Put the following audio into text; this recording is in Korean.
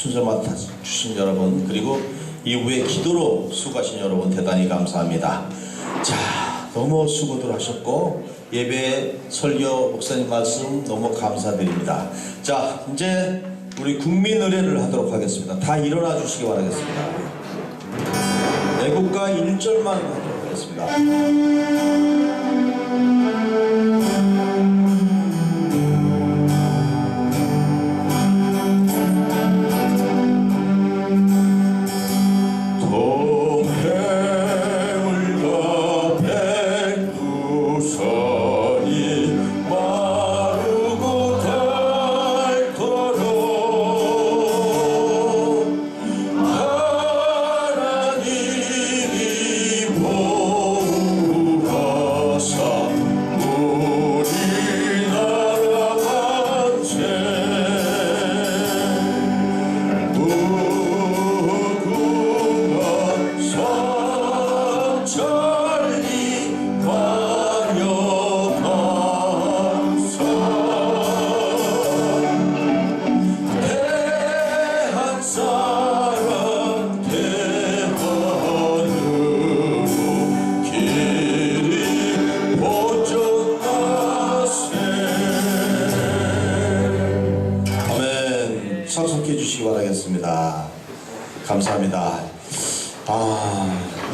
순서 맡아주신 여러분 그리고 이후에 기도로 수고하신 여러분 대단히 감사합니다. 자 너무 수고들 하셨고 예배 설교 목사님 말씀 너무 감사드립니다. 자 이제 우리 국민 의례를 하도록 하겠습니다. 다 일어나 주시기 바라겠습니다. 애국가 1절만 하도록 하겠습니다. 참석해 주시기 바라겠습니다 감사합니다 아